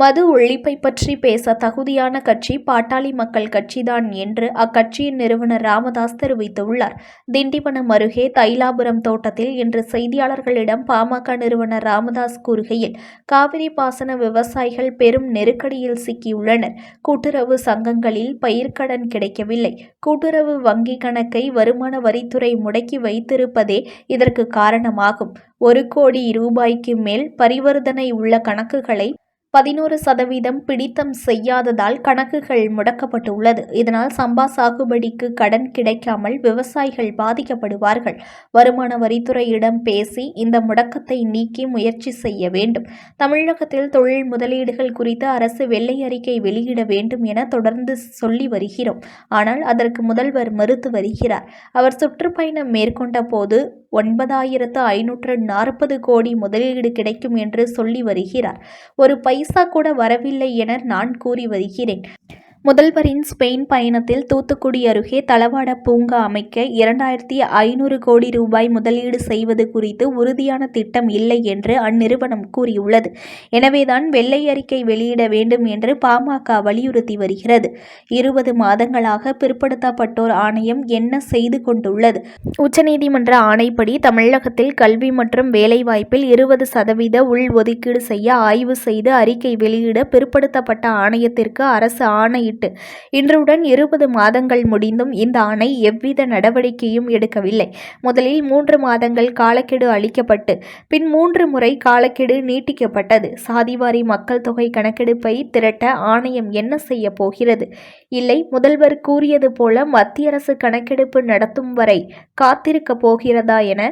மது ஒழிப்பை பற்றி பேச தகுதியான கட்சி பாட்டாளி மக்கள் கட்சிதான் என்று அக்கட்சியின் நிறுவனர் ராமதாஸ் தெரிவித்துள்ளார். திண்டிவனம் அருகே தைலாபுரம் தோட்டத்தில் இன்று செய்தியாளர்களிடம் பாமக நிறுவனர் ராமதாஸ் கூறுகையில் காவிரி பாசன விவசாயிகள் பெரும் நெருக்கடியில் சிக்கியுள்ளனர். கூட்டுறவு சங்கங்களில் பயிர்க்கடன் கிடைக்கவில்லை. கூட்டுறவு வங்கி கணக்கை வருமான வரித்துறை முடக்கி வைத்திருப்பதே இதற்கு காரணமாகும். ஒரு கோடி ரூபாய்க்கு மேல் பரிவர்த்தனை உள்ள கணக்குகளை பதினோரு சதவீதம் பிடித்தம் செய்யாததால் கணக்குகள் முடக்கப்பட்டுள்ளது. இதனால் சம்பா சாகுபடிக்கு கடன் கிடைக்காமல் விவசாயிகள் பாதிக்கப்படுவார்கள். வருமான வரித்துறையிடம் பேசி இந்த முடக்கத்தை நீக்கி முயற்சி செய்ய வேண்டும். தமிழகத்தில் தொழில் முதலீடுகள் குறித்து அரசு வெள்ளை அறிக்கை வெளியிட வேண்டும் என தொடர்ந்து சொல்லி வருகிறோம். ஆனால் அதற்கு முதல்வர் மறுத்து வருகிறார். அவர் சுற்றுப்பயணம் மேற்கொண்ட போது ஒன்பதாயிரத்து ஐநூற்று நாற்பது கோடி முதலீடு கிடைக்கும் என்று சொல்லி வருகிறார். ஒரு பைசா கூட வரவில்லை என நான் கூறி வருகிறேன். முதல்வரின் ஸ்பெயின் பயணத்தில் தூத்துக்குடி அருகே தளவாட பூங்கா அமைக்க இரண்டாயிரத்தி ஐநூறு கோடி ரூபாய் முதலீடு செய்வது குறித்து உறுதியான திட்டம் இல்லை என்று அந்நிறுவனம் கூறியுள்ளது. எனவேதான் வெள்ளை அறிக்கை வெளியிட வேண்டும் என்று பாமக வலியுறுத்தி வருகிறது. இருபது மாதங்களாக பிற்படுத்தப்பட்டோர் ஆணையம் என்ன செய்து கொண்டுள்ளது? உச்சநீதிமன்ற ஆணைப்படி தமிழகத்தில் கல்வி மற்றும் வேலைவாய்ப்பில் இருபது சதவீத உள்ஒதுக்கீடு செய்ய ஆய்வு செய்து அறிக்கை வெளியிட பிற்படுத்தப்பட்ட ஆணையத்திற்கு அரசு ஆணை ஆணையிட்டு இன்றுடன் இருபது மாதங்கள் முடிந்தும் இந்த ஆணை எவ்வித நடவடிக்கையும் எடுக்கவில்லை. முதலில் மூன்று மாதங்கள் காலக்கெடு அளிக்கப்பட்டு பின் மூன்று முறை காலக்கெடு நீட்டிக்கப்பட்டது. சாதிவாரி மக்கள் தொகை கணக்கெடுப்பை திரட்ட ஆணையம் என்ன செய்ய போகிறது? இல்லை முதல்வர் கூறியது போல மத்திய அரசு கணக்கெடுப்பு நடத்தும் வரை காத்திருக்கப் போகிறதா என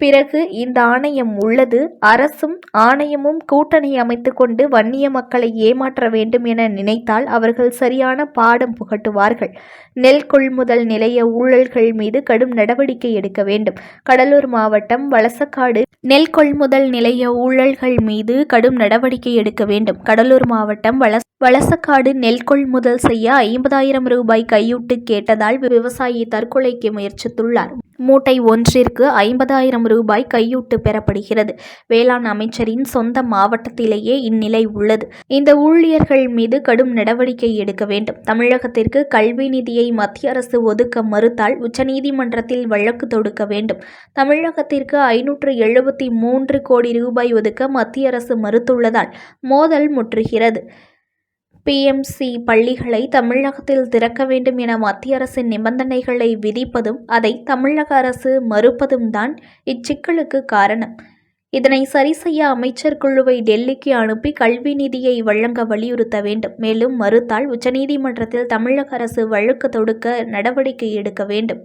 பிறகு இந்த ஆணையம் உள்ளது. அரசும் ஆணையமும் கூட்டணி அமைத்துக்கொண்டு வன்னிய மக்களை ஏமாற்ற வேண்டும் என நினைத்தால் அவர்கள் சரியான பாடம் புகட்டுவார்கள். நெல் கொள்முதல் நிலைய ஊழல்கள் மீது கடும் நடவடிக்கை எடுக்க வேண்டும். கடலூர் மாவட்டம் வலசக்காடு நெல் கொள்முதல் நிலைய ஊழல்கள் மீது கடும் நடவடிக்கை எடுக்க வேண்டும். கடலூர் மாவட்டம் வள வலசக்காடு நெல் கொள்முதல் செய்ய ஐம்பதாயிரம் ரூபாய் கையூட்டு கேட்டதால் விவசாயி தற்கொலைக்கு முயற்சித்துள்ளார். மூட்டை ஒன்றிற்கு ஐம்பதாயிரம் ரூபாய் கையூட்டு பெறப்படுகிறது. வேளாண் அமைச்சரின் சொந்த மாவட்டத்திலேயே இந்நிலை உள்ளது. இந்த ஊழியர்கள் மீது கடும் நடவடிக்கை எடுக்க வேண்டும். தமிழகத்திற்கு கல்வி நிதியை மத்திய அரசு ஒதுக்க மறுத்தால் உச்சநீதிமன்றத்தில் வழக்கு தொடுக்க வேண்டும். தமிழகத்திற்கு ஐநூற்று எழுபத்தி மூன்று கோடி ரூபாய் ஒதுக்க மத்திய அரசு மறுத்துள்ளதால் மோதல் முற்றுகிறது. பிஎம்சி பள்ளிகளை தமிழகத்தில் திறக்க வேண்டும் என மத்திய அரசின் நிபந்தனைகளை விதிப்பதும் அதை தமிழக அரசு மறுப்பதும் தான் இச்சிக்கலுக்கு காரணம். இதனை சரி செய்ய அமைச்சர் குழுவை டெல்லிக்கு அனுப்பி கல்வி நிதியை வழங்க வலியுறுத்த வேண்டும். மேலும் மறுத்தால் உச்சநீதிமன்றத்தில் தமிழக அரசு வழக்கு தொடுக்க நடவடிக்கை எடுக்க வேண்டும்.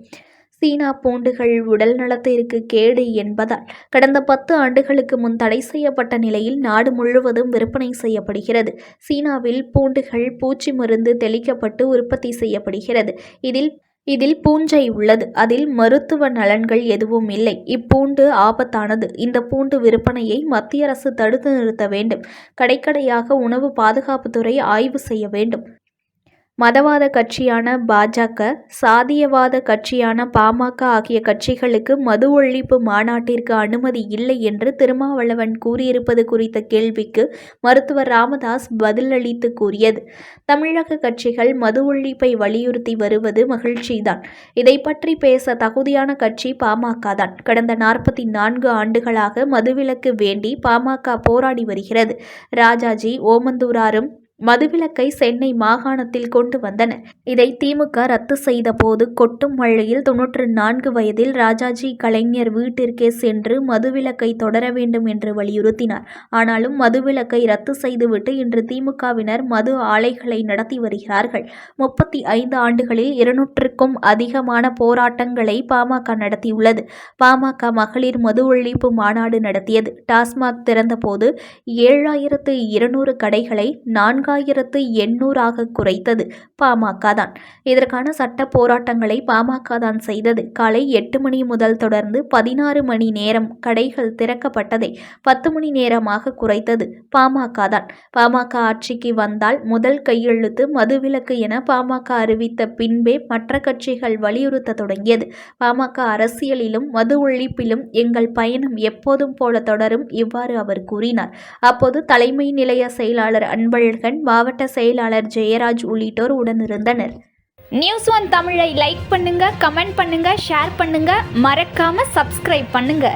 சீனா பூண்டுகள் உடல் நலத்திற்கு கேடு என்பதால் கடந்த பத்து ஆண்டுகளுக்கு முன் தடை செய்யப்பட்ட நிலையில் நாடு முழுவதும் விற்பனை செய்யப்படுகிறது. சீனாவில் பூண்டுகள் பூச்சி மருந்து தெளிக்கப்பட்டு உற்பத்தி செய்யப்படுகிறது. இதில் இதில் பூஞ்சை உள்ளது. அதில் மருத்துவ நலன்கள் எதுவும் இல்லை. இப்பூண்டு ஆபத்தானது. இந்த பூண்டு விற்பனையை மத்திய அரசு தடுத்து நிறுத்த வேண்டும். கடைக்கடையாக உணவு பாதுகாப்புத்துறை ஆய்வு செய்ய வேண்டும். மதவாத கட்சியான பாஜக சாதியவாத கட்சியான பாமக ஆகிய கட்சிகளுக்கு மது ஒழிப்பு மாநாட்டிற்கு அனுமதி இல்லை என்று திருமாவளவன் கூறியிருப்பது குறித்த கேள்விக்கு மருத்துவர் ராமதாஸ் பதிலளித்து கூறியது. தமிழக கட்சிகள் மது ஒழிப்பை வலியுறுத்தி வருவது மகிழ்ச்சிதான். இதை பற்றி பேச தகுதியான கட்சி பாமக தான் கடந்த நாற்பத்தி நான்கு ஆண்டுகளாக மதுவிலக்கு வேண்டி பாமக போராடி வருகிறது. ராஜாஜி ஓமந்தூராரும் மதுவிலக்கை சென்னை மாகாணத்தில் கொண்டு வந்தனர் இதை திமுக ரத்து செய்த போது கொட்டும் மழையில் தொன்னூற்று நான்கு வயதில் ராஜாஜி கலைஞர் வீட்டிற்கே சென்று மதுவிலக்கை தொடர வேண்டும் என்று வலியுறுத்தினார். ஆனாலும் மதுவிலக்கை ரத்து செய்துவிட்டு இன்று திமுகவினர் மது ஆலைகளை நடத்தி வருகிறார்கள். முப்பத்தி ஐந்து ஆண்டுகளில் இருநூற்றுக்கும் அதிகமான போராட்டங்களை பாமக நடத்தியுள்ளது. பாமக மகளிர் மது ஒழிப்பு மாநாடு நடத்தியது. டாஸ்மாக் திறந்தபோது ஏழாயிரத்து இருநூறு கடைகளை நான்கு நான்காயிரத்து எண்ணூறாக குறைத்தது. பாமக தான். இதற்கான சட்ட போராட்டங்களை பாமக தான் செய்தது. காலை எட்டு மணி முதல் தொடர்ந்து பதினாறு மணி நேரம் கடைகள் திறக்கப்பட்டதை பத்து மணி நேரமாக குறைத்தது பாமக தான். பாமக ஆட்சிக்கு வந்தால் முதல் கையெழுத்து மதுவிலக்கு என பாமக அறிவித்த பின்பே மற்ற கட்சிகள் வலியுறுத்த தொடங்கியது. பாமக அரசியலிலும் மது ஒழிப்பிலும் எங்கள் பயணம் எப்போதும் போல தொடரும் இவ்வாறு அவர் கூறினார். அப்போது தலைமை நிலைய செயலாளர் அன்பழகன் மாவட்ட செயலாளர் ஜெயராஜ் உள்ளிட்டோர் உடனிருந்தனர். நியூஸ் ஒன் தமிழை லைக் பண்ணுங்க கமெண்ட் பண்ணுங்க ஷேர் பண்ணுங்க. மறக்காம சப்ஸ்கிரைப் பண்ணுங்க.